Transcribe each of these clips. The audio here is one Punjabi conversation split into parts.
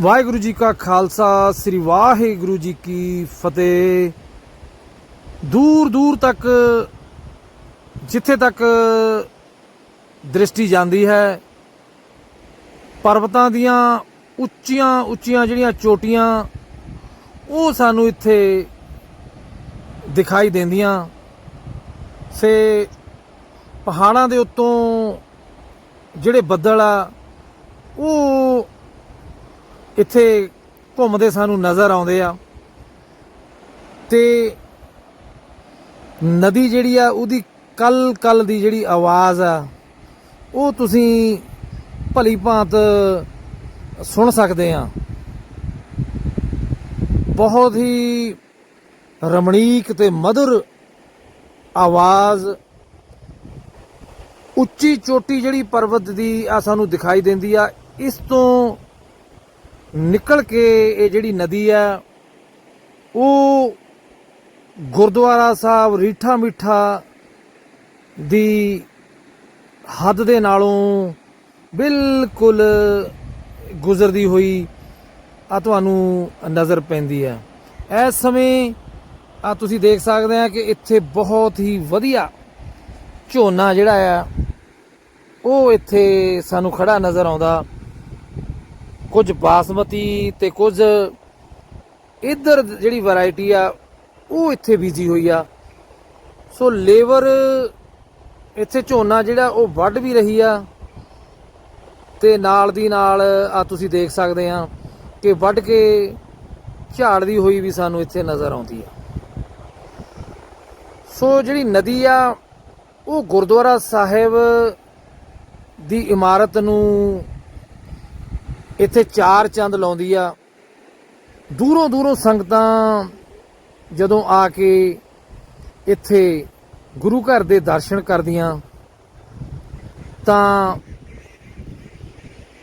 ਵਾਹਿਗੁਰੂ ਜੀ ਕਾ ਖਾਲਸਾ, ਸ੍ਰੀ ਵਾਹਿਗੁਰੂ ਜੀ ਕੀ ਫਤਿਹ। ਦੂਰ ਦੂਰ ਤੱਕ, ਜਿੱਥੇ ਤੱਕ ਦ੍ਰਿਸ਼ਟੀ ਜਾਂਦੀ ਹੈ, ਪਰਬਤਾਂ ਦੀਆਂ ਉੱਚੀਆਂ ਉੱਚੀਆਂ ਜਿਹੜੀਆਂ ਚੋਟੀਆਂ, ਉਹ ਸਾਨੂੰ ਇੱਥੇ ਦਿਖਾਈ ਦਿੰਦੀਆਂ। ਸੇ ਪਹਾੜਾਂ ਦੇ ਉੱਤੋਂ ਜਿਹੜੇ ਬੱਦਲ ਆ, ਉਹ ਇੱਥੇ ਘੁੰਮਦੇ ਸਾਨੂੰ ਨਜ਼ਰ ਆਉਂਦੇ ਆ। ਤੇ ਨਦੀ ਜਿਹੜੀ ਆ, ਉਹਦੀ ਕਲ ਕਲ ਦੀ ਜਿਹੜੀ ਆਵਾਜ਼ ਆ, ਉਹ ਤੁਸੀਂ ਭਲੀ ਭਾਂਤ ਸੁਣ ਸਕਦੇ ਆ। ਬਹੁਤ ਹੀ ਰਮਣੀਕ ਤੇ ਮధుਰ ਆਵਾਜ਼ ਉੱਚੀ ਚੋਟੀ ਜਿਹੜੀ ਪਰਬਤ ਦੀ ਆ ਸਾਨੂੰ ਦਿਖਾਈ ਦਿੰਦੀ ਆ। ਇਸ ਤੋਂ ਨਿਕਲ ਕੇ ਇਹ ਜਿਹੜੀ ਨਦੀ ਆ, ਉਹ ਗੁਰਦੁਆਰਾ ਸਾਹਿਬ ਰੀਠਾ ਮਿੱਠਾ ਦੀ ਹੱਦ ਦੇ ਨਾਲੋਂ ਬਿਲਕੁਲ ਗੁਜ਼ਰਦੀ ਹੋਈ ਆ ਤੁਹਾਨੂੰ ਨਜ਼ਰ ਪੈਂਦੀ ਹੈ ਇਸ ਸਮੇਂ ਆ ਤੁਸੀਂ ਦੇਖ ਸਕਦੇ ਆ ਕਿ ਇੱਥੇ ਬਹੁਤ ਹੀ ਵਧੀਆ ਝੋਨਾ ਜਿਹੜਾ ਆ, ਉਹ ਇੱਥੇ ਸਾਨੂੰ ਖੜਾ ਨਜ਼ਰ ਆਉਂਦਾ। ਕੁਝ ਬਾਸਮਤੀ ਤੇ ਕੁਝ ਇਧਰ ਜਿਹੜੀ ਵੈਰਾਈਟੀ ਆ, ਉਹ ਇੱਥੇ ਬੀਜੀ ਹੋਈ ਆ। ਸੋ ਲੇਬਰ ਇੱਥੇ ਝੋਨਾ ਜਿਹੜਾ, ਉਹ ਵੱਢ ਵੀ ਰਹੀ ਆ। ਤੇ ਨਾਲ ਦੀ ਨਾਲ ਆ ਤੁਸੀਂ ਦੇਖ ਸਕਦੇ ਆ ਕਿ ਵੱਢ ਕੇ ਝਾੜਦੀ ਹੋਈ ਵੀ ਸਾਨੂੰ ਇੱਥੇ ਨਜ਼ਰ ਆਉਂਦੀ ਆ। ਸੋ ਜਿਹੜੀ ਨਦੀ ਆ, ਉਹ ਗੁਰਦੁਆਰਾ ਸਾਹਿਬ ਦੀ ਇਮਾਰਤ ਨੂੰ ਇੱਥੇ ਚਾਰ ਚੰਦ ਲਾਉਂਦੀ ਆ। ਦੂਰੋਂ ਦੂਰੋਂ ਸੰਗਤਾਂ ਜਦੋਂ ਆ ਕੇ ਇੱਥੇ ਗੁਰੂ ਘਰ ਦੇ ਦਰਸ਼ਨ ਕਰਦੀਆਂ, ਤਾਂ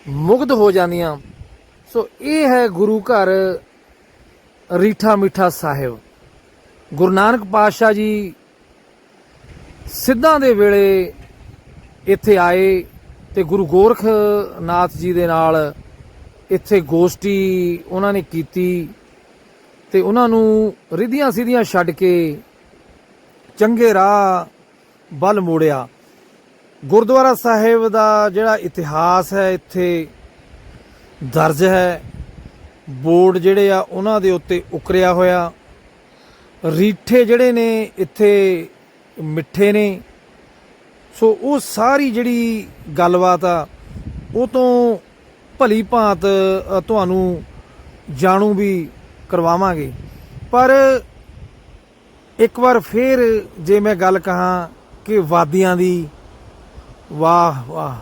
ਮੁਗਧ ਹੋ ਜਾਂਦੀਆਂ। ਸੋ ਇਹ ਹੈ ਗੁਰੂ ਘਰ ਰੀਠਾ ਮਿੱਠਾ ਸਾਹਿਬ। ਗੁਰੂ ਨਾਨਕ ਪਾਤਸ਼ਾਹ ਜੀ ਸਿੱਧਾਂ ਦੇ ਵੇਲੇ ਇੱਥੇ ਆਏ ਤੇ ਗੁਰੂ ਗੋਰਖ ਨਾਥ ਜੀ ਦੇ ਨਾਲ ਇੱਥੇ ਗੋਸ਼ਟੀ ਉਹਨਾਂ ਨੇ ਕੀਤੀ ਤੇ ਉਹਨਾਂ ਨੂੰ ਰਿਧੀਆਂ ਸਿੱਧੀਆਂ ਛੱਡ ਕੇ ਚੰਗੇ ਰਾਹ ਬਲ ਮੋੜਿਆ। ਗੁਰਦੁਆਰਾ ਸਾਹਿਬ ਦਾ ਜਿਹੜਾ ਇਤਿਹਾਸ ਹੈ, ਇੱਥੇ ਦਰਜ ਹੈ। ਬੋਰਡ ਜਿਹੜੇ ਆ, ਉਹਨਾਂ ਦੇ ਉੱਤੇ ਉਕਰਿਆ ਹੋਇਆ। ਰੀਠੇ ਜਿਹੜੇ ਨੇ, ਇੱਥੇ ਮਿੱਠੇ ਨੇ। ਸੋ ਉਹ ਸਾਰੀ ਜਿਹੜੀ ਗੱਲਬਾਤ ਆ, ਉਹ ਤੋਂ ਭਲੀ ਭਾਂਤ ਤੁਹਾਨੂੰ ਜਾਣੂ ਵੀ ਕਰਵਾਵਾਂਗੇ। ਪਰ ਇੱਕ ਵਾਰ ਫੇਰ ਜੇ ਮੈਂ ਗੱਲ ਕਹਾਂ ਕਿ ਵਾਦੀਆਂ ਦੀ, ਵਾਹ ਵਾਹ।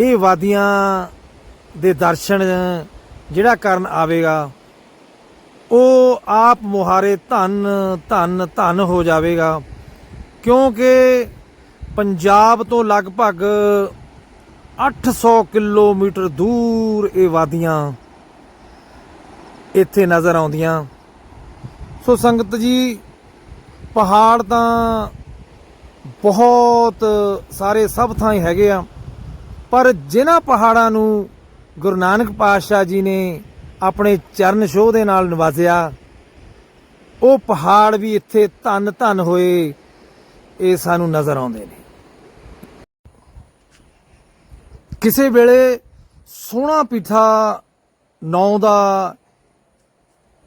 ਇਹ ਵਾਦੀਆਂ ਦੇ ਦਰਸ਼ਨ ਜਿਹੜਾ ਕਰਨ ਆਵੇਗਾ, ਉਹ ਆਪ ਮੁਹਾਰੇ ਧਨ ਧਨ ਧਨ ਹੋ ਜਾਵੇਗਾ। ਕਿਉਂਕਿ ਪੰਜਾਬ ਤੋਂ ਲਗਭਗ 800 ਕਿਲੋਮੀਟਰ ਦੂਰ ਇਹ ਵਾਦੀਆਂ ਇੱਥੇ ਨਜ਼ਰ ਆਉਂਦੀਆਂ। ਸੋ ਸੰਗਤ ਜੀ, ਪਹਾੜ ਤਾਂ ਬਹੁਤ ਸਾਰੇ ਸਭ ਥਾਂ ਹੀ ਹੈਗੇ ਆ, ਪਰ ਜਿਨ੍ਹਾਂ ਪਹਾੜਾਂ ਨੂੰ ਗੁਰੂ ਨਾਨਕ ਪਾਤਸ਼ਾਹ ਜੀ ਨੇ ਆਪਣੇ ਚਰਨ ਛੋਹ ਦੇ ਨਾਲ ਨਵਾਜ਼ਿਆ, ਉਹ ਪਹਾੜ ਵੀ ਇੱਥੇ ਧੰਨ ਧੰਨ ਹੋਏ, ਇਹ ਸਾਨੂੰ ਨਜ਼ਰ ਆਉਂਦੇ ਨੇ। ਕਿਸੇ ਵੇਲੇ ਸੋਹਣਾ ਪਿੱਠਾ ਨੌ ਦਾ,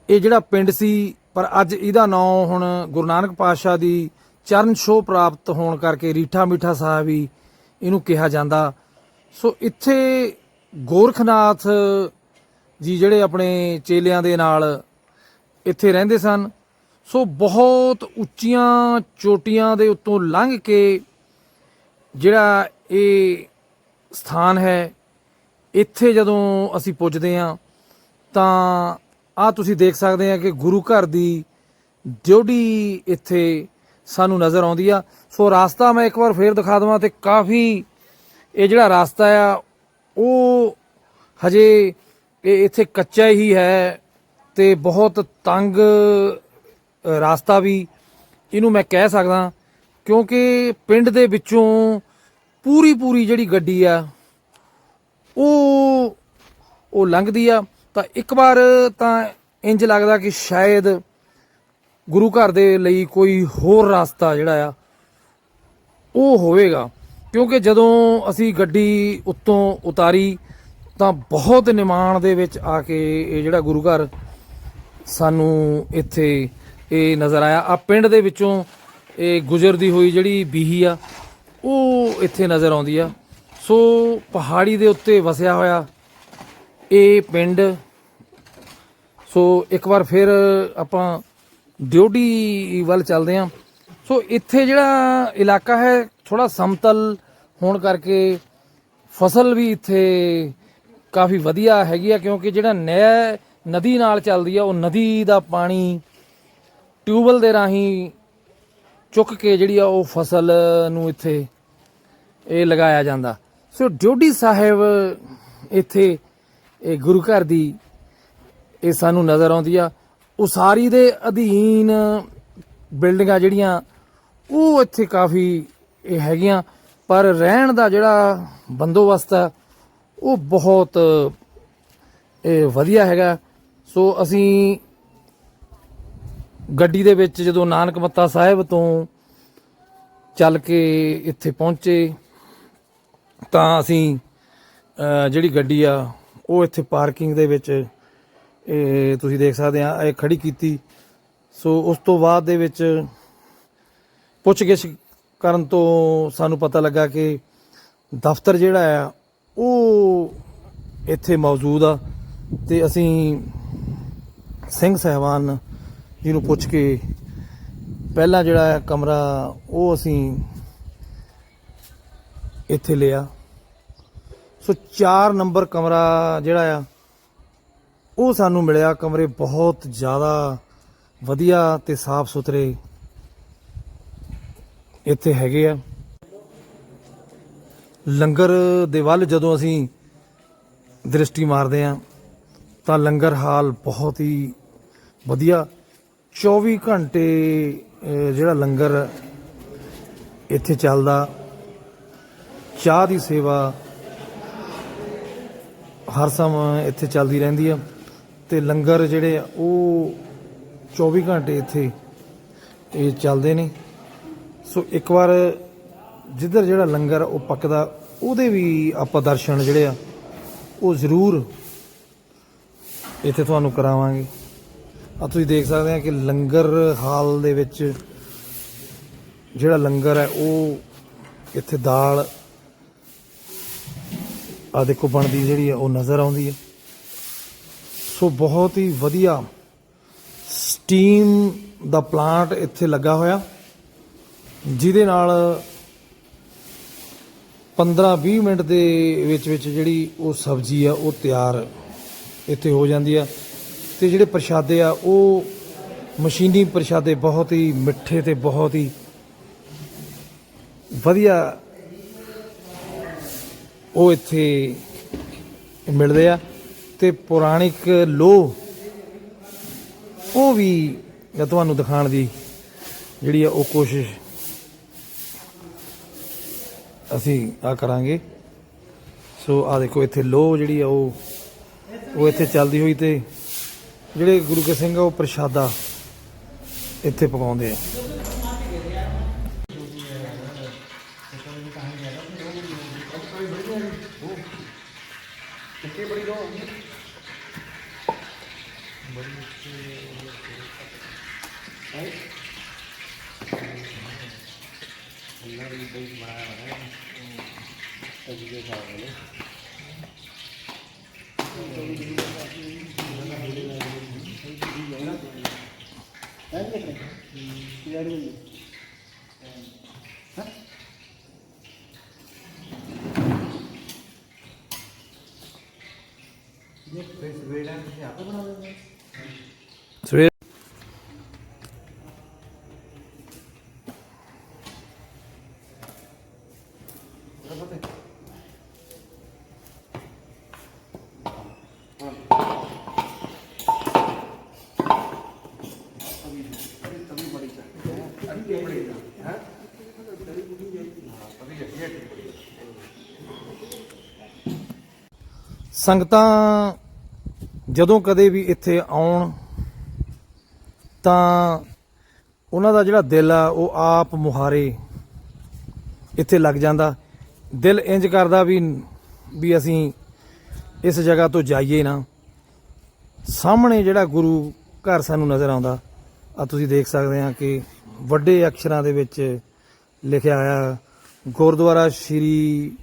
ਇਹ ਜਿਹੜਾ ਪਿੰਡ ਸੀ, ਪਰ ਅੱਜ ਇਹਦਾ ਨਾਂ ਹੁਣ ਗੁਰੂ ਨਾਨਕ ਪਾਤਸ਼ਾਹ ਦੀ ਚਰਨ ਛੋਹ ਪ੍ਰਾਪਤ ਹੋਣ ਕਰਕੇ ਰੀਠਾ ਮਿੱਠਾ ਸਾਹਿਬ ਵੀ ਇਹਨੂੰ ਕਿਹਾ ਜਾਂਦਾ। ਸੋ ਇੱਥੇ ਗੋਰਖਨਾਥ ਜੀ ਜਿਹੜੇ ਆਪਣੇ ਚੇਲਿਆਂ ਦੇ ਨਾਲ ਇੱਥੇ ਰਹਿੰਦੇ ਸਨ। ਸੋ ਬਹੁਤ ਉੱਚੀਆਂ ਚੋਟੀਆਂ ਦੇ ਉੱਤੋਂ ਲੰਘ ਕੇ ਜਿਹੜਾ ਇਹ ਸਥਾਨ ਹੈ। ਇੱਥੇ ਜਦੋਂ ਅਸੀਂ ਪੁੱਜਦੇ ਹਾਂ, ਤਾਂ ਆ ਤੁਸੀਂ ਦੇਖ ਸਕਦੇ ਆ ਕਿ ਗੁਰੂ ਘਰ ਦੀ ਡਿਊਟੀ ਇੱਥੇ ਸਾਨੂੰ ਨਜ਼ਰ ਆਉਂਦੀ ਆ। ਸੋ ਰਾਸਤਾ ਮੈਂ ਇੱਕ ਵਾਰ ਫੇਰ ਦਿਖਾ ਦਵਾਂ ਤੇ ਕਾਫੀ ਇਹ ਜਿਹੜਾ ਰਾਸਤਾ ਆ, ਉਹ ਹਜੇ ਇਹ ਇੱਥੇ ਕੱਚਾ ਹੀ ਹੈ ਤੇ ਬਹੁਤ ਤੰਗ ਰਾਸਤਾ ਵੀ। ਇਹਨੂੰ ਮੈਂ ਕਹਿ ਸਕਦਾ ਕਿਉਂਕਿ ਪਿੰਡ ਦੇ ਵਿੱਚੋਂ ਪੂਰੀ ਪੂਰੀ ਜਿਹੜੀ ਗੱਡੀ ਆ, ਉਹ ਉਹ ਲੰਘਦੀ ਆ। ਤਾਂ ਇੱਕ ਵਾਰ ਤਾਂ ਇੰਜ ਲੱਗਦਾ ਕਿ ਸ਼ਾਇਦ ਗੁਰੂ ਘਰ ਦੇ ਲਈ ਕੋਈ ਹੋਰ ਰਸਤਾ ਜਿਹੜਾ ਆ, ਉਹ ਹੋਵੇਗਾ। ਕਿਉਂਕਿ ਜਦੋਂ ਅਸੀਂ ਗੱਡੀ ਉੱਤੋਂ ਉਤਾਰੀ, ਤਾਂ ਬਹੁਤ ਨਿਮਾਣ ਦੇ ਵਿੱਚ ਆ ਕੇ ਇਹ ਜਿਹੜਾ ਗੁਰੂ ਘਰ ਸਾਨੂੰ ਇੱਥੇ ਇਹ ਨਜ਼ਰ ਆਇਆ। ਆ ਪਿੰਡ ਦੇ ਵਿੱਚੋਂ ਇਹ ਗੁਜ਼ਰਦੀ ਹੋਈ ਜਿਹੜੀ ਬੀਹੀ ਆ ਉਹ ਇੱਥੇ ਨਜ਼ਰ ਆਉਂਦੀ ਆ। ਸੋ ਪਹਾੜੀ ਦੇ ਉੱਤੇ ਵਸਿਆ ਹੋਇਆ ਇਹ ਪਿੰਡ। ਸੋ ਇੱਕ ਵਾਰ ਫਿਰ ਆਪਾਂ ਡਿਊਟੀ ਵੱਲ ਚੱਲਦੇ ਹਾਂ ਸੋ ਇੱਥੇ ਜਿਹੜਾ ਇਲਾਕਾ ਹੈ ਥੋੜਾ ਸਮਤਲ ਹੋਣ ਕਰਕੇ ਫਸਲ ਵੀ ਇੱਥੇ ਕਾਫੀ ਵਧੀਆ ਹੈਗੀ ਆ, ਕਿਉਂਕਿ ਜਿਹੜਾ ਨਹਿਰ ਨਦੀ ਨਾਲ ਚੱਲਦੀ ਆ, ਉਹ ਨਦੀ ਦਾ ਪਾਣੀ ਟਿਊਬਲ ਦੇ ਰਾਹੀਂ ਚੁੱਕ ਕੇ ਜਿਹੜੀ ਆ ਉਹ ਫਸਲ ਨੂੰ ਇੱਥੇ ਇਹ ਲਗਾਇਆ ਜਾਂਦਾ। ਸੋ ਡਿਊਟੀ ਸਾਹਿਬ ਇੱਥੇ ਇਹ ਗੁਰੂ ਘਰ ਦੀ ਇਹ ਸਾਨੂੰ ਨਜ਼ਰ ਆਉਂਦੀ ਆ। ਉਸਾਰੀ ਦੇ ਅਧੀਨ ਬਿਲਡਿੰਗਾਂ ਜਿਹੜੀਆਂ, ਉਹ ਇੱਥੇ ਕਾਫੀ ਇਹ ਹੈਗੀਆਂ। ਪਰ ਰਹਿਣ ਦਾ ਜਿਹੜਾ ਬੰਦੋਬਸਤ ਆ, ਉਹ ਬਹੁਤ ਇਹ ਵਧੀਆ ਹੈਗਾ। ਸੋ ਅਸੀਂ ਗੱਡੀ ਦੇ ਵਿੱਚ ਜਦੋਂ ਨਾਨਕ ਮੱਤਾ ਸਾਹਿਬ ਤੋਂ ਚੱਲ ਕੇ ਇੱਥੇ ਪਹੁੰਚੇ, ਤਾਂ ਅਸੀਂ ਜਿਹੜੀ ਗੱਡੀ ਆ, ਉਹ ਇੱਥੇ ਪਾਰਕਿੰਗ ਦੇ ਵਿੱਚ, ਇਹ ਤੁਸੀਂ ਦੇਖ ਸਕਦੇ ਆ, ਇਹ ਖੜੀ ਕੀਤੀ। ਸੋ ਉਸ ਤੋਂ ਬਾਅਦ ਦੇ ਵਿੱਚ ਪੁੱਛਗਿੱਛ ਕਰਨ ਤੋਂ ਸਾਨੂੰ ਪਤਾ ਲੱਗਾ ਕਿ ਦਫ਼ਤਰ ਜਿਹੜਾ ਆ, ਉਹ ਇੱਥੇ ਮੌਜੂਦ ਆ। ਤੇ ਅਸੀਂ ਸਿੰਘ ਸਹਿਬਾਨ ਜਿਹਨੂੰ ਪੁੱਛ ਕੇ ਪਹਿਲਾ ਜਿਹੜਾ ਹੈ ਕਮਰਾ ਉਹ ਅਸੀਂ ਇੱਥੇ ਲਿਆ। ਸੋ 4 ਨੰਬਰ ਕਮਰਾ ਜਿਹੜਾ ਆ, ਉਹ ਸਾਨੂੰ ਮਿਲਿਆ। ਕਮਰੇ ਬਹੁਤ ਜ਼ਿਆਦਾ ਵਧੀਆ ਤੇ ਸਾਫ਼ ਸੁਥਰੇ ਇੱਥੇ ਹੈਗੇ ਆ। ਲੰਗਰ ਦੇ ਵੱਲ ਜਦੋਂ ਅਸੀਂ ਦ੍ਰਿਸ਼ਟੀ ਮਾਰਦੇ ਆ, ਤਾਂ ਲੰਗਰ ਹਾਲ ਬਹੁਤ ਹੀ ਵਧੀਆ 24 ਘੰਟੇ ਜਿਹੜਾ ਲੰਗਰ ਇੱਥੇ ਚੱਲਦਾ, ਚਾਹ ਦੀ ਸੇਵਾ ਹਰ ਸਮਾਂ ਇੱਥੇ ਚੱਲਦੀ ਰਹਿੰਦੀ ਆ ਤੇ ਲੰਗਰ ਜਿਹੜੇ ਆ, ਉਹ 24 ਘੰਟੇ ਇੱਥੇ ਇਹ ਚੱਲਦੇ ਨੇ। ਸੋ ਇੱਕ ਵਾਰ ਜਿੱਧਰ ਜਿਹੜਾ ਲੰਗਰ ਉਹ ਪੱਕਦਾ, ਉਹਦੇ ਵੀ ਆਪਾਂ ਦਰਸ਼ਨ ਜਿਹੜੇ ਆ, ਉਹ ਜ਼ਰੂਰ ਇੱਥੇ ਤੁਹਾਨੂੰ ਕਰਾਵਾਂਗੇ। ਆ ਤੁਸੀਂ ਦੇਖ ਸਕਦੇ ਆ ਕਿ ਲੰਗਰ ਹਾਲ ਦੇ ਵਿੱਚ ਜਿਹੜਾ ਲੰਗਰ ਹੈ, ਉਹ ਇੱਥੇ ਦਾਲ ਆ ਦੇਖੋ ਬਣਦੀ ਜਿਹੜੀ ਆ ਉਹ ਨਜ਼ਰ ਆਉਂਦੀ ਹੈ। ਸੋ ਬਹੁਤ ਹੀ ਵਧੀਆ ਸਟੀਮ ਦਾ ਪਲਾਂਟ ਇੱਥੇ ਲੱਗਾ ਹੋਇਆ, ਜਿਹਦੇ ਨਾਲ 15-20 ਮਿੰਟ ਦੇ ਵਿੱਚ ਵਿੱਚ ਜਿਹੜੀ ਉਹ ਸਬਜ਼ੀ ਆ ਉਹ ਤਿਆਰ ਇੱਥੇ ਹੋ ਜਾਂਦੀ ਆ ਤੇ ਜਿਹੜੇ ਪ੍ਰਸ਼ਾਦੇ ਆ, ਉਹ ਮਸ਼ੀਨੀ ਪ੍ਰਸ਼ਾਦੇ ਬਹੁਤ ਹੀ ਮਿੱਠੇ ਤੇ ਬਹੁਤ ਹੀ ਵਧੀਆ ਉਹ ਇੱਥੇ ਮਿਲਦੇ ਆ ਤੇ ਪੁਰਾਣਿਕ ਲੋਹ, ਉਹ ਵੀ ਤੁਹਾਨੂੰ ਦਿਖਾਉਣ ਦੀ ਜਿਹੜੀ ਆ ਉਹ ਕੋਸ਼ਿਸ਼ ਅਸੀਂ ਆ ਕਰਾਂਗੇ। ਸੋ ਆ ਦੇਖੋ ਇੱਥੇ ਲੋਹ ਜਿਹੜੀ ਆ ਉਹ ਉਹ ਇੱਥੇ ਚੱਲਦੀ ਹੋਈ ਤੇ ਜਿਹੜੇ ਗੁਰੂ ਕੇ ਸਿੰਘ ਆ ਉਹ ਪ੍ਰਸ਼ਾਦਾ ਇੱਥੇ ਪਕਾਉਂਦੇ ਆ। ਸਵੇਰ ਸੰਗਤਾਂ ਜਦੋਂ ਕਦੇ ਵੀ ਇੱਥੇ ਆਉਣ, ਤਾਂ ਉਹਨਾਂ ਦਾ ਜਿਹੜਾ ਦਿਲ ਆ, ਉਹ ਆਪ ਮੁਹਾਰੇ ਇੱਥੇ ਲੱਗ ਜਾਂਦਾ। ਦਿਲ ਇੰਜ ਕਰਦਾ ਵੀ ਵੀ ਅਸੀਂ ਇਸ ਜਗ੍ਹਾ ਤੋਂ ਜਾਈਏ ਨਾ। ਸਾਹਮਣੇ ਜਿਹੜਾ ਗੁਰੂ ਘਰ ਸਾਨੂੰ ਨਜ਼ਰ ਆਉਂਦਾ ਆ ਤੁਸੀਂ ਦੇਖ ਸਕਦੇ ਆ ਕਿ ਵੱਡੇ ਅਕਸ਼ਰਾਂ ਦੇ ਵਿੱਚ ਲਿਖਿਆ ਹੋਇਆ, ਗੁਰਦੁਆਰਾ ਸ਼੍ਰੀ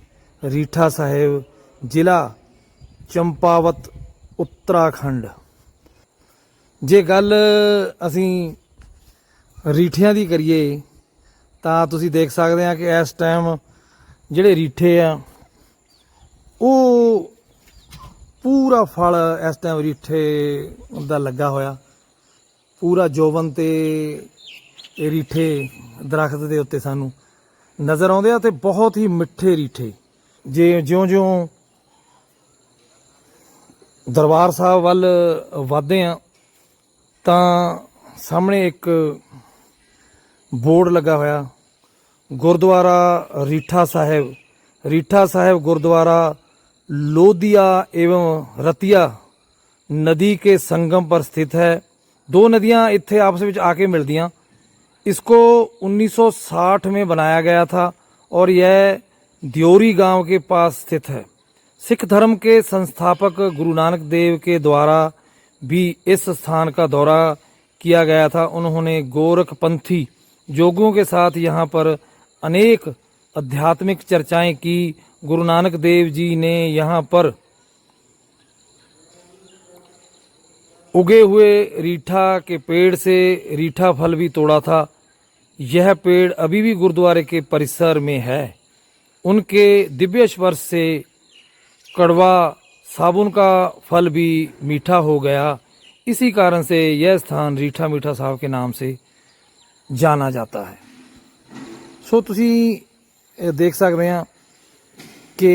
ਰੀਠਾ ਸਾਹਿਬ, ਜ਼ਿਲ੍ਹਾ ਚੰਪਾਵਤ ਉੱਤਰਾਖੰਡ। ਜੇ ਗੱਲ ਅਸੀਂ ਰੀਠਿਆਂ ਦੀ ਕਰੀਏ, ਤਾਂ ਤੁਸੀਂ ਦੇਖ ਸਕਦੇ ਆ ਕਿ ਇਸ ਟਾਈਮ ਜਿਹੜੇ ਰੀਠੇ ਆ, ਉਹ ਪੂਰਾ ਫਲ ਇਸ ਟਾਈਮ ਰੀਠੇ ਦਾ ਲੱਗਾ ਹੋਇਆ। ਪੂਰਾ ਜੋਵਨ ਤੇ ਇਹ ਰੀਠੇ ਦਰਖਤ ਦੇ ਉੱਤੇ ਸਾਨੂੰ ਨਜ਼ਰ ਆਉਂਦੇ ਆ ਤੇ ਬਹੁਤ ਹੀ ਮਿੱਠੇ ਰੀਠੇ। ਜੇ ਜਿਉਂ-ਜਿਉਂ ਦਰਬਾਰ ਸਾਹਿਬ ਵੱਲ ਵਧਦੇ ਆ ਤਾਂ ਸਾਹਮਣੇ ਇੱਕ ਬੋਰਡ ਲੱਗਾ ਹੋਇਆ ਗੁਰਦੁਆਰਾ ਰੀਠਾ ਸਾਹਿਬ ਰੀਠਾ ਸਾਹਿਬ ਗੁਰਦੁਆਰਾ लोदिया एवं रतिया नदी के संगम पर स्थित है दो नदियां ਇੱਥੇ ਆਪਸ ਵਿੱਚ ਆ ਕੇ ਮਿਲਦੀਆਂ इसको 1960 में बनाया गया था और यह दियोरी गांव के पास स्थित है सिख धर्म के संस्थापक गुरु नानक देव के द्वारा भी इस स्थान का दौरा किया गया था। उन्होंने गोरखपंथी जोगियों के साथ यहाँ पर अनेक आध्यात्मिक चर्चाएँ की। गुरु नानक देव जी ने यहाँ पर उगे हुए रीठा के पेड़ से रीठा फल भी तोड़ा था। यह पेड़ अभी भी गुरुद्वारे के परिसर में है। उनके दिव्य स्पर्श से कड़वा साबुन का फल भी मीठा हो गया इसी कारण से यह स्थान रीठा मीठा साहब के नाम से जाना जाता है ਸੋ ਤੁਸੀਂ ਇਹ ਦੇਖ ਸਕਦੇ ਆ ਕਿ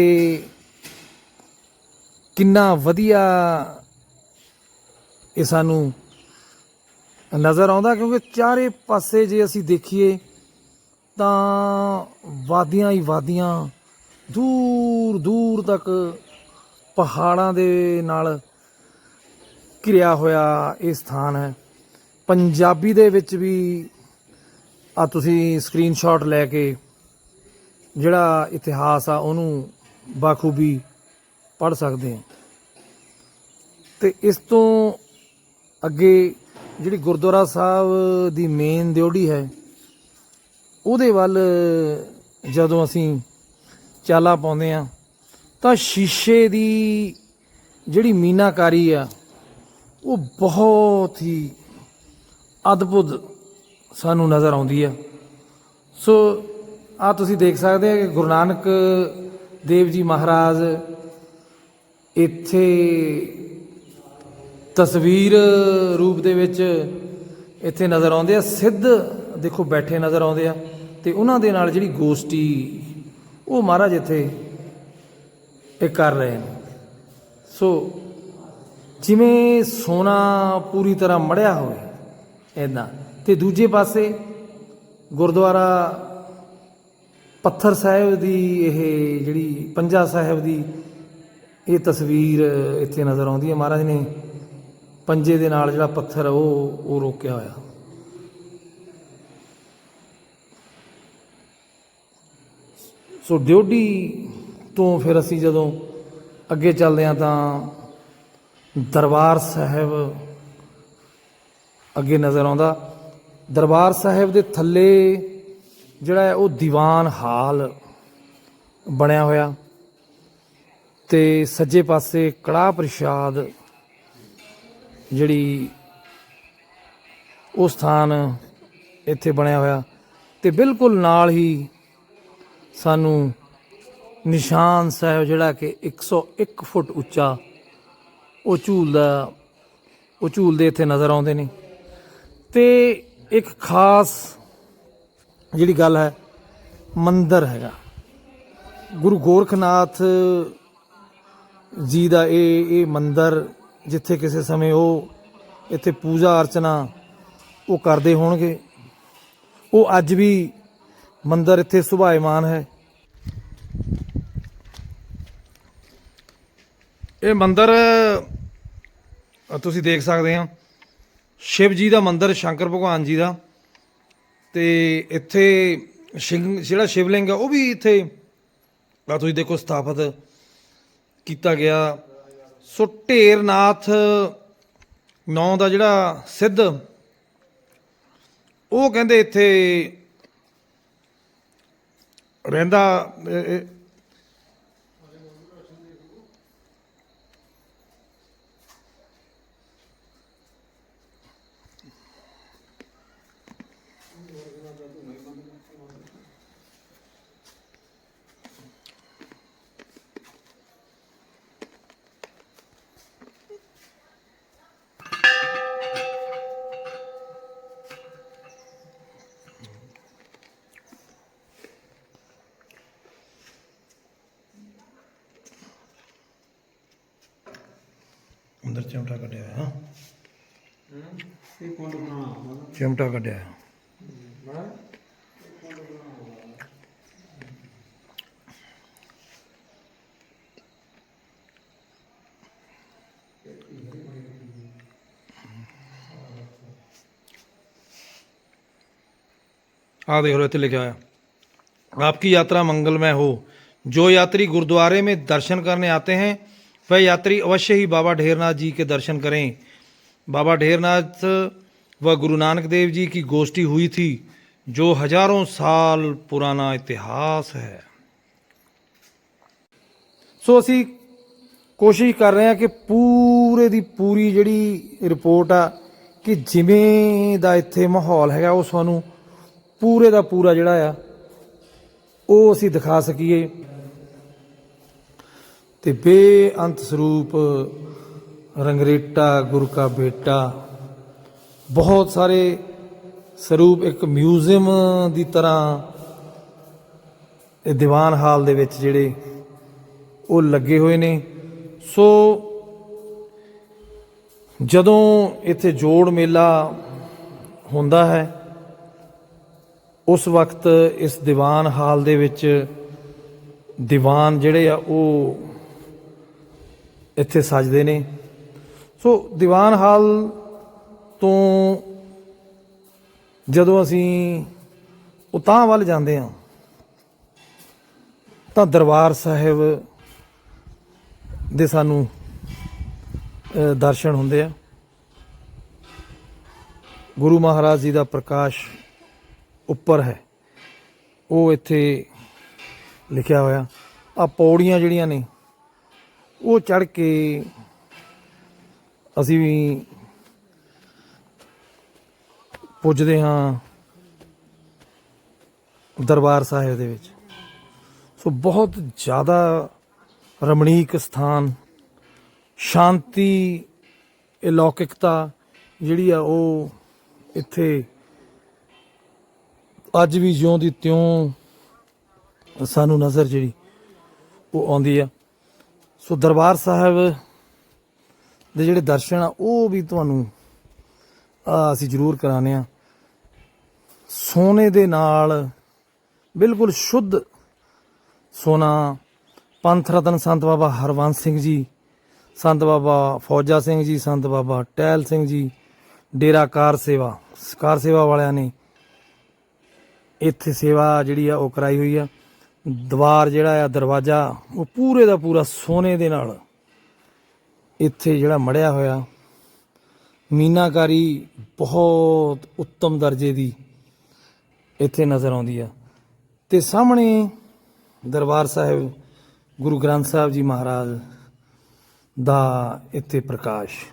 ਕਿੰਨਾ ਵਧੀਆ ਇਹ ਸਾਨੂੰ ਨਜ਼ਰ ਆਉਂਦਾ ਕਿਉਂਕਿ ਚਾਰੇ ਪਾਸੇ ਜੇ ਅਸੀਂ ਦੇਖੀਏ ਤਾਂ ਵਾਦੀਆਂ ਹੀ ਵਾਦੀਆਂ ਦੂਰ ਦੂਰ ਤੱਕ ਪਹਾੜਾਂ ਦੇ ਨਾਲ ਘਿਰਿਆ ਹੋਇਆ ਇਹ ਸਥਾਨ ਹੈ। ਪੰਜਾਬੀ ਦੇ ਵਿੱਚ ਵੀ ਆ ਤੁਸੀਂ ਸਕਰੀਨਸ਼ਾਟ ਲੈ ਕੇ ਜਿਹੜਾ ਇਤਿਹਾਸ ਆ ਉਹਨੂੰ ਬਾਖੂਬੀ ਪੜ ਸਕਦੇ ਹੋ। ਤੇ ਇਸ ਤੋਂ ਅੱਗੇ ਜਿਹੜੀ ਗੁਰਦੁਆਰਾ ਸਾਹਿਬ ਦੀ ਮੇਨ ਦਿਉੜੀ ਹੈ, ਉਹਦੇ ਵੱਲ ਜਦੋਂ ਅਸੀਂ ਚਾਲਾ ਪਾਉਂਦੇ ਆ ਤਾਂ ਸ਼ੀਸ਼ੇ ਦੀ ਜਿਹੜੀ ਮੀਨਾਕਾਰੀ ਆ, ਉਹ ਬਹੁਤ ਹੀ ਅਦਭੁਤ ਸਾਨੂੰ ਨਜ਼ਰ ਆਉਂਦੀ ਆ। ਸੋ ਆ ਤੁਸੀਂ ਦੇਖ ਸਕਦੇ ਆ ਕਿ ਗੁਰੂ ਨਾਨਕ ਦੇਵ ਜੀ ਮਹਾਰਾਜ ਇੱਥੇ ਤਸਵੀਰ ਰੂਪ ਦੇ ਵਿੱਚ ਇੱਥੇ ਨਜ਼ਰ ਆਉਂਦੇ ਆ, ਸਿੱਧ ਦੇਖੋ ਬੈਠੇ ਨਜ਼ਰ ਆਉਂਦੇ ਆ ਤੇ ਉਹਨਾਂ ਦੇ ਨਾਲ ਜਿਹੜੀ ਗੋਸ਼ਟੀ, ਉਹ ਮਹਾਰਾਜ ਇੱਥੇ ਇਹ ਕਰ ਰਹੇ ਨੇ। ਸੋ ਜਿਵੇਂ ਸੋਨਾ ਪੂਰੀ ਤਰ੍ਹਾਂ ਮੜਿਆ ਹੋਵੇ ਇਦਾਂ ਤੇ ਦੂਜੇ ਪਾਸੇ ਗੁਰਦੁਆਰਾ ਪੱਥਰ ਸਾਹਿਬ ਦੀ ਇਹ ਜਿਹੜੀ ਪੰਜਾ ਸਾਹਿਬ ਦੀ ਇਹ ਤਸਵੀਰ ਇੱਥੇ ਨਜ਼ਰ ਆਉਂਦੀ ਹੈ ਮਹਾਰਾਜ ਨੇ। ਪੰਜੇ ਦੇ ਨਾਲ ਜਿਹੜਾ ਪੱਥਰ ਉਹ ਉਹ ਰੋਕਿਆ ਹੋਇਆ। ਸੋ ਡਿਊਟੀ ਤੋਂ ਫਿਰ ਅਸੀਂ ਜਦੋਂ ਅੱਗੇ ਚੱਲਦੇ ਹਾਂ ਤਾਂ ਦਰਬਾਰ ਸਾਹਿਬ ਅੱਗੇ ਨਜ਼ਰ ਆਉਂਦਾ। ਦਰਬਾਰ ਸਾਹਿਬ ਦੇ ਥੱਲੇ ਜਿਹੜਾ ਹੈ ਉਹ ਦੀਵਾਨ ਹਾਲ ਬਣਿਆ ਹੋਇਆ ਤੇ ਸੱਜੇ ਪਾਸੇ ਕੜਾਹ ਪ੍ਰਸ਼ਾਦ ਜਿਹੜੀ ਉਹ ਸਥਾਨ ਇੱਥੇ ਬਣਿਆ ਹੋਇਆ ਤੇ ਬਿਲਕੁਲ ਨਾਲ ਹੀ ਸਾਨੂੰ ਨਿਸ਼ਾਨ ਸਾਹਿਬ ਜਿਹੜਾ ਕਿ 101 ਫੁੱਟ ਉੱਚਾ, ਉਹ ਝੂਲਦਾ ਉਹ ਝੂਲਦੇ ਇੱਥੇ ਨਜ਼ਰ ਆਉਂਦੇ ਨੇ। ਤੇ ਇੱਕ ਖਾਸ ਜਿਹੜੀ ਗੱਲ ਹੈ, ਮੰਦਰ ਹੈਗਾ। ਗੁਰੂ ਗੋਰਖਨਾਥ ਜੀ ਦਾ ਇਹ ਇਹ ਮੰਦਰ ਜਿੱਥੇ ਕਿਸੇ ਸਮੇਂ ਉਹ ਇੱਥੇ ਪੂਜਾ ਅਰਚਨਾ ਉਹ ਕਰਦੇ ਹੋਣਗੇ, ਉਹ ਅੱਜ ਵੀ ਮੰਦਰ ਇੱਥੇ ਸੁਭਾਇਮਾਨ ਹੈ। ਇਹ ਮੰਦਰ ਤੁਸੀਂ ਦੇਖ ਸਕਦੇ ਆ ਸ਼ਿਵ ਜੀ ਦਾ ਮੰਦਿਰ, ਸ਼ੰਕਰ ਭਗਵਾਨ ਜੀ ਦਾ। ਤੇ ਇੱਥੇ ਸ਼ਿੰਗ, ਜਿਹੜਾ ਸ਼ਿਵਲਿੰਗ ਆ, ਉਹ ਵੀ ਇੱਥੇ, ਆ, ਤੁਸੀਂ ਦੇਖੋ ਸਥਾਪਿਤ ਕੀਤਾ ਗਿਆ। ਸੋ ਢੇਰਨਾਥ ਨੌ ਦਾ ਜਿਹੜਾ ਸਿੱਧ, ਉਹ ਕਹਿੰਦੇ ਇੱਥੇ ਰਹਿੰਦਾ चिमटा કાઢ્યા हाँ देख लो लिखा है। आपकी यात्रा मंगलमय हो। जो यात्री गुरुद्वारे में दर्शन करने आते हैं, वह यात्री अवश्य ही बाबा ढेरनाथ जी के दर्शन करें। बाबा ढेरनाथ व गुरु नानक देव जी की गोष्ठी हुई थी जो हजारों साल पुराना इतिहास है ਸੋ ਅਸੀਂ ਕੋਸ਼ਿਸ਼ ਕਰ ਰਹੇ ਹਾਂ ਕਿ ਪੂਰੇ ਦੀ ਪੂਰੀ ਜਿਹੜੀ ਰਿਪੋਰਟ ਆ ਕਿ ਜਿਵੇਂ ਦਾ ਇੱਥੇ ਮਾਹੌਲ ਹੈਗਾ ਉਹ ਸਾਨੂੰ ਪੂਰੇ ਦਾ ਪੂਰਾ ਜਿਹੜਾ ਆ ਉਹ ਅਸੀਂ ਦਿਖਾ ਸਕੀਏ ਤੇ ਬੇਅੰਤ ਸਰੂਪ ਰੰਗਰੇਟਾ ਗੁਰੂ ਕਾ ਬੇਟਾ ਬਹੁਤ ਸਾਰੇ ਸਰੂਪ ਇੱਕ ਮਿਊਜ਼ੀਅਮ ਦੀ ਤਰ੍ਹਾਂ ਇਹ ਦੀਵਾਨ ਹਾਲ ਦੇ ਵਿੱਚ ਜਿਹੜੇ ਉਹ ਲੱਗੇ ਹੋਏ ਨੇ। ਸੋ ਜਦੋਂ ਇੱਥੇ ਜੋੜ ਮੇਲਾ ਹੁੰਦਾ ਹੈ, ਉਸ ਵਕਤ ਇਸ ਦੀਵਾਨ ਹਾਲ ਦੇ ਵਿੱਚ ਦੀਵਾਨ ਜਿਹੜੇ ਆ ਉਹ ਇੱਥੇ ਸਜਦੇ ਨੇ। ਸੋ ਦੀਵਾਨ ਹਾਲ ਤੋਂ ਜਦੋਂ ਅਸੀਂ ਉਤਾਂਹ ਵੱਲ ਜਾਂਦੇ ਹਾਂ, ਤਾਂ ਦਰਬਾਰ ਸਾਹਿਬ ਦੇ ਸਾਨੂੰ ਦਰਸ਼ਨ ਹੁੰਦੇ ਆ। ਗੁਰੂ ਮਹਾਰਾਜ ਜੀ ਦਾ ਪ੍ਰਕਾਸ਼ ਉੱਪਰ ਹੈ। ਉਹ ਇੱਥੇ ਲਿਖਿਆ ਹੋਇਆ। ਆ ਪੌੜੀਆਂ ਜਿਹੜੀਆਂ ਨੇ, ਉਹ ਚੜ ਕੇ ਅਸੀਂ ਵੀ ਪੁੱਜਦੇ ਹਾਂ ਦਰਬਾਰ ਸਾਹਿਬ ਦੇ ਵਿੱਚ। ਸੋ ਬਹੁਤ ਜ਼ਿਆਦਾ ਰਮਣੀਕ ਸਥਾਨ, ਸ਼ਾਂਤੀ, ਅਲੌਕਿਕਤਾ ਜਿਹੜੀ ਆ ਉਹ ਇੱਥੇ ਅੱਜ ਵੀ ਜਿਉਂ ਦੀ ਤਿਉਂ ਸਾਨੂੰ ਨਜ਼ਰ ਜਿਹੜੀ ਉਹ ਆਉਂਦੀ ਆ। ਸੋ ਦਰਬਾਰ ਸਾਹਿਬ ਦੇ ਜਿਹੜੇ ਦਰਸ਼ਨ ਆ ਉਹ ਵੀ ਤੁਹਾਨੂੰ ਅਸੀਂ ਜ਼ਰੂਰ ਕਰਾਣੇ ਆ ਸੋਨੇ ਦੇ ਨਾਲ ਬਿਲਕੁਲ ਸ਼ੁੱਧ ਸੋਨਾ। ਪੰਥ ਰਤਨ ਸੰਤ ਬਾਬਾ ਹਰਵੰਸ ਸਿੰਘ ਜੀ, ਸੰਤ ਬਾਬਾ ਫੌਜਾ ਸਿੰਘ ਜੀ, ਸੰਤ ਬਾਬਾ ਟਹਿਲ ਸਿੰਘ ਜੀ, ਡੇਰਾ ਕਾਰ ਸੇਵਾ ਕਾਰ ਸੇਵਾ ਵਾਲਿਆਂ ਨੇ ਇੱਥੇ ਸੇਵਾ ਜਿਹੜੀ ਆ ਉਹ ਕਰਾਈ ਹੋਈ ਆ। ਦੀਵਾਰ ਜਿਹੜਾ ਆ, ਦਰਵਾਜ਼ਾ, ਉਹ ਪੂਰੇ ਦਾ ਪੂਰਾ ਸੋਨੇ ਦੇ ਨਾਲ ਇੱਥੇ ਜਿਹੜਾ ਮੜਿਆ ਹੋਇਆ। ਮੀਨਾਕਾਰੀ ਬਹੁਤ ਉੱਤਮ ਦਰਜੇ ਦੀ ਇੱਥੇ ਨਜ਼ਰ ਆਉਂਦੀ ਆ। ਤੇ ਸਾਹਮਣੇ ਦਰਬਾਰ ਸਾਹਿਬ, ਗੁਰੂ ਗ੍ਰੰਥ ਸਾਹਿਬ ਜੀ ਮਹਾਰਾਜ ਦਾ ਇੱਥੇ ਪ੍ਰਕਾਸ਼।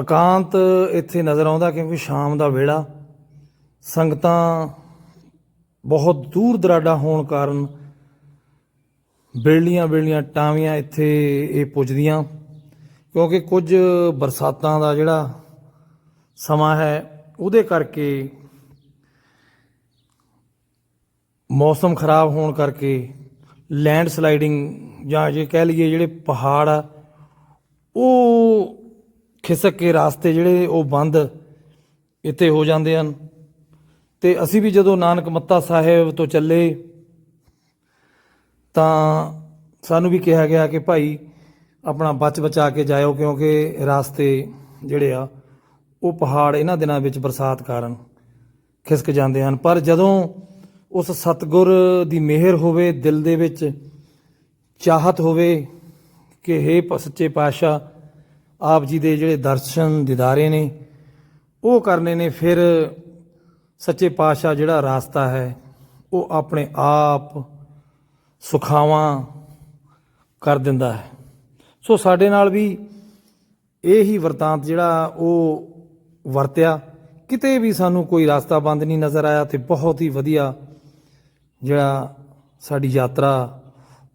ਇਕਾਂਤ ਇੱਥੇ ਨਜ਼ਰ ਆਉਂਦਾ ਕਿਉਂਕਿ ਸ਼ਾਮ ਦਾ ਵੇਲਾ। ਸੰਗਤਾਂ ਬਹੁਤ ਦੂਰ ਦਰਾਡਾ ਹੋਣ ਕਾਰਨ ਬੇਲੀਆਂ ਬੇਲੀਆਂ ਟਾਵੀਆਂ ਇੱਥੇ ਇਹ ਪੁੱਜਦੀਆਂ। ਕਿਉਂਕਿ ਕੁਝ ਬਰਸਾਤਾਂ ਦਾ ਜਿਹੜਾ ਸਮਾਂ ਹੈ ਉਹਦੇ ਕਰਕੇ ਮੌਸਮ ਖਰਾਬ ਹੋਣ ਕਰਕੇ ਲੈਂਡ ਸਲਾਈਡਿੰਗ ਜਾਂ ਜੇ ਕਹਿ ਲਈਏ ਜਿਹੜੇ ਪਹਾੜ ਆ, ਉਹ ਖਿਸਕ ਕੇ ਰਾਸਤੇ ਜਿਹੜੇ ਉਹ ਬੰਦ ਇੱਥੇ ਹੋ ਜਾਂਦੇ ਹਨ। ਤੇ ਅਸੀਂ ਵੀ ਜਦੋਂ ਨਾਨਕ ਮੱਤਾ ਸਾਹਿਬ ਤੋਂ ਚੱਲੇ, ਤਾਂ ਸਾਨੂੰ ਵੀ ਕਿਹਾ ਗਿਆ ਕਿ ਭਾਈ ਆਪਣਾ ਬਚ ਬਚਾ ਕੇ ਜਾਇਓ ਕਿਉਂਕਿ ਰਾਸਤੇ ਜਿਹੜੇ ਆ ਉਹ ਪਹਾੜ ਇਹਨਾਂ ਦਿਨਾਂ ਵਿੱਚ ਬਰਸਾਤ ਕਾਰਨ ਖਿਸਕ ਜਾਂਦੇ ਹਨ। ਪਰ ਜਦੋਂ ਉਸ ਸਤਗੁਰ ਦੀ ਮਿਹਰ ਹੋਵੇ, ਦਿਲ ਦੇ ਵਿੱਚ ਚਾਹਤ ਹੋਵੇ ਕਿ हे ਪ- ਸੱਚੇ ਪਾਤਸ਼ਾਹ, ਆਪ ਜੀ ਦੇ ਜਿਹੜੇ ਦਰਸ਼ਨ ਦਿਦਾਰੇ ਨੇ, ਉਹ ਕਰਨੇ ਨੇ, ਫਿਰ ਸੱਚੇ ਪਾਤਸ਼ਾਹ ਜਿਹੜਾ ਰਾਸਤਾ ਹੈ, ਉਹ ਆਪਣੇ ਆਪ ਸੁਖਾਵਾਂ ਕਰ ਦਿੰਦਾ ਹੈ। ਸੋ ਸਾਡੇ ਨਾਲ ਵੀ ਇਹੀ ਵਰਤਾਂਤ ਜਿਹੜਾ ਉਹ ਵਰਤਿਆ। ਕਿਤੇ ਵੀ ਸਾਨੂੰ ਕੋਈ ਰਸਤਾ ਬੰਦ ਨਹੀਂ ਨਜ਼ਰ ਆਇਆ ਤੇ ਬਹੁਤ ਹੀ ਵਧੀਆ ਜਿਹੜਾ ਸਾਡੀ ਯਾਤਰਾ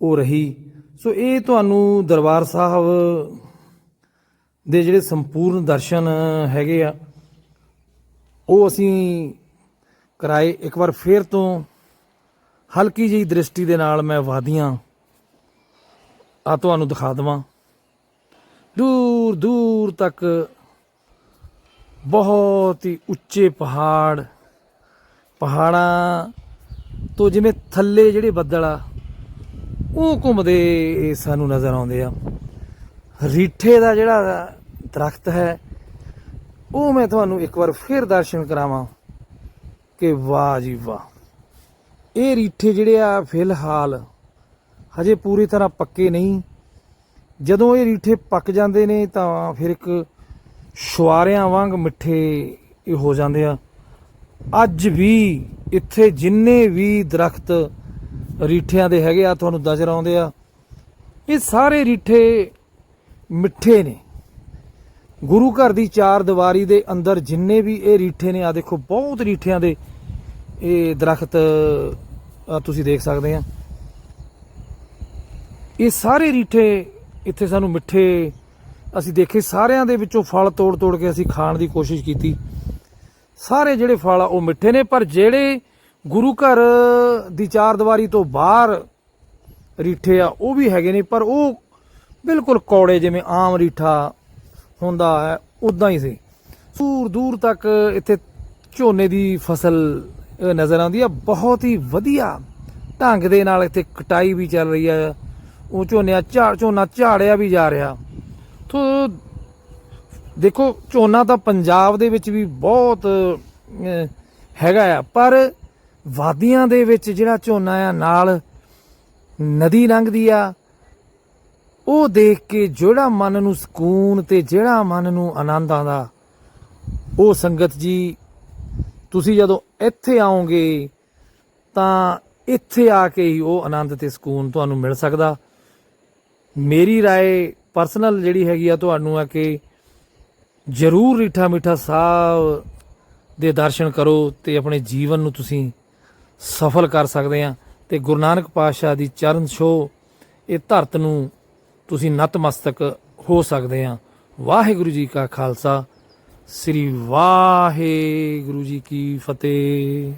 ਉਹ ਰਹੀ। ਸੋ ਇਹ ਤੁਹਾਨੂੰ ਦਰਬਾਰ ਸਾਹਿਬ ਦੇ ਜਿਹੜੇ ਸੰਪੂਰਨ ਦਰਸ਼ਨ ਹੈਗੇ ਆ, ਉਹ ਅਸੀਂ ਕਰਾਏ। ਇੱਕ ਵਾਰ ਫੇਰ ਤੋਂ ਹਲਕੀ ਜਿਹੀ ਦ੍ਰਿਸ਼ਟੀ ਦੇ ਨਾਲ ਮੈਂ ਵਾਦੀਆਂ ਆ ਤੁਹਾਨੂੰ ਦਿਖਾ ਦਵਾਂ। ਦੂਰ ਦੂਰ ਤੱਕ ਬਹੁਤ ਹੀ ਉੱਚੇ ਪਹਾੜ, ਪਹਾੜਾਂ ਤੋਂ ਜਿਵੇਂ ਥੱਲੇ ਜਿਹੜੇ ਬੱਦਲ ਆ, ਉਹ ਘੁੰਮਦੇ ਸਾਨੂੰ ਨਜ਼ਰ ਆਉਂਦੇ ਆ। ਰੀਠੇ ਦਾ ਜਿਹੜਾ ਦਰਖਤ ਹੈ, ਉਹ ਮੈਂ ਤੁਹਾਨੂੰ ਇੱਕ ਵਾਰ ਫੇਰ ਦਰਸ਼ਨ ਕਰਾਵਾਂ ਕਿ ਵਾਹ ਜੀ ਵਾਹ। ਇਹ ਰੀਠੇ ਜਿਹੜੇ ਆ, ਫਿਲਹਾਲ ਹਜੇ ਪੂਰੀ ਤਰ੍ਹਾਂ ਪੱਕੇ ਨਹੀਂ। ਜਦੋਂ ਇਹ ਰੀਠੇ ਪੱਕ ਜਾਂਦੇ ਨੇ ਤਾਂ ਫਿਰ ਇੱਕ ਸ਼ੁਆਰਿਆਂ ਵਾਂਗ ਮਿੱਠੇ ਇਹ ਹੋ ਜਾਂਦੇ ਆ। ਅੱਜ ਵੀ ਇੱਥੇ ਜਿੰਨੇ ਵੀ ਦਰਖਤ ਰੀਠਿਆਂ ਦੇ ਹੈਗੇ ਆ, ਤੁਹਾਨੂੰ ਨਜ਼ਰ ਆਉਂਦੇ ਆ। ਇਹ ਸਾਰੇ ਰੀਠੇ ਮਿੱਠੇ ਨੇ। ਗੁਰੂ ਘਰ ਦੀ ਚਾਰ ਦੀਵਾਰੀ ਦੇ ਅੰਦਰ ਜਿੰਨੇ ਵੀ ਇਹ ਰੀਠੇ ਨੇ ਆ ਦੇਖੋ, ਬਹੁਤ ਰੀਠਿਆਂ ਦੇ ਇਹ ਦਰਖਤ ਤੁਸੀਂ ਦੇਖ ਸਕਦੇ ਆ। ਇਹ ਸਾਰੇ ਰੀਠੇ ਇੱਥੇ ਸਾਨੂੰ ਮਿੱਠੇ ਅਸੀਂ ਦੇਖੇ ਸਾਰਿਆਂ ਦੇ ਵਿੱਚੋਂ ਫਲ ਤੋੜ ਤੋੜ ਕੇ ਅਸੀਂ ਖਾਣ ਦੀ ਕੋਸ਼ਿਸ਼ ਕੀਤੀ। ਸਾਰੇ ਜਿਹੜੇ ਫਲ ਆ, ਉਹ ਮਿੱਠੇ ਨੇ, ਪਰ ਜਿਹੜੇ ਗੁਰੂ ਘਰ ਦੀ ਚਾਰ ਦੀਵਾਰੀ ਤੋਂ ਬਾਹਰ ਰੀਠੇ ਆ, ਉਹ ਵੀ ਹੈਗੇ ਨੇ, ਪਰ ਉਹ ਬਿਲਕੁਲ ਕੌੜੇ ਜਿਵੇਂ ਆਮ ਰੀਠਾ ਹੁੰਦਾ ਹੈ ਉਦਾਂ ਹੀ ਸੀ। ਦੂਰ ਦੂਰ ਤੱਕ ਇੱਥੇ ਝੋਨੇ ਦੀ ਫਸਲ ਨਜ਼ਰ ਆਉਂਦੀ ਆ। ਬਹੁਤ ਹੀ ਵਧੀਆ ਢੰਗ ਦੇ ਨਾਲ ਇੱਥੇ ਕਟਾਈ ਵੀ ਚੱਲ ਰਹੀ ਆ। ਉਹ ਝੋਨਿਆ ਝਾੜ, ਝੋਨਾ ਝਾੜਿਆ ਵੀ ਜਾ ਰਿਹਾ। ਤੋ ਦੇਖੋ ਝੋਨਾ ਤਾਂ ਪੰਜਾਬ ਦੇ ਵਿੱਚ ਵੀ ਬਹੁਤ ਅਹ, ਹੈਗਾ ਆ ਪਰ ਵਾਦੀਆਂ ਦੇ ਵਿੱਚ ਜਿਹੜਾ ਝੋਨਾ ਆ ਨਾਲ ਨਦੀ ਲੰਘਦੀ ਆ ਉਹ ਦੇਖ ਕੇ ਜਿਹੜਾ ਮਨ ਨੂੰ ਸਕੂਨ ਤੇ ਜਿਹੜਾ ਮਨ ਨੂੰ ਆਨੰਦ ਆਉਂਦਾ ਉਹ ਸੰਗਤ ਜੀ ਤੁਸੀਂ ਜਦੋਂ ਇੱਥੇ ਆਓਗੇ ਤਾਂ ਇੱਥੇ ਆ ਕੇ ਹੀ ਉਹ ਆਨੰਦ ਤੇ ਸਕੂਨ ਤੁਹਾਨੂੰ ਮਿਲ ਸਕਦਾ ਮੇਰੀ رائے ਪਰਸਨਲ ਜਿਹੜੀ ਹੈਗੀ ਆ ਤੁਹਾਨੂੰ ਆ ਕਿ ਜਰੂਰ ਰੀਠਾ ਮਿੱਠਾ ਸਾਹਿਬ ਦੇ ਦਰਸ਼ਨ ਕਰੋ ਤੇ ਆਪਣੇ ਜੀਵਨ ਨੂੰ ਤੁਸੀਂ ਸਫਲ ਕਰ ਸਕਦੇ ਆ। ਤੇ ਗੁਰੂ ਨਾਨਕ ਪਾਤਸ਼ਾਹ ਦੀ ਚਰਨ ਛੋਹ, ਇਹ ਧਰਤ ਨੂੰ ਤੁਸੀਂ ਨਤਮਸਤਕ ਹੋ ਸਕਦੇ ਆ। ਵਾਹਿਗੁਰੂ ਜੀ ਕਾ ਖਾਲਸਾ, ਸ੍ਰੀ ਵਾਹਿਗੁਰੂ ਜੀ ਕੀ ਫਤਿਹ।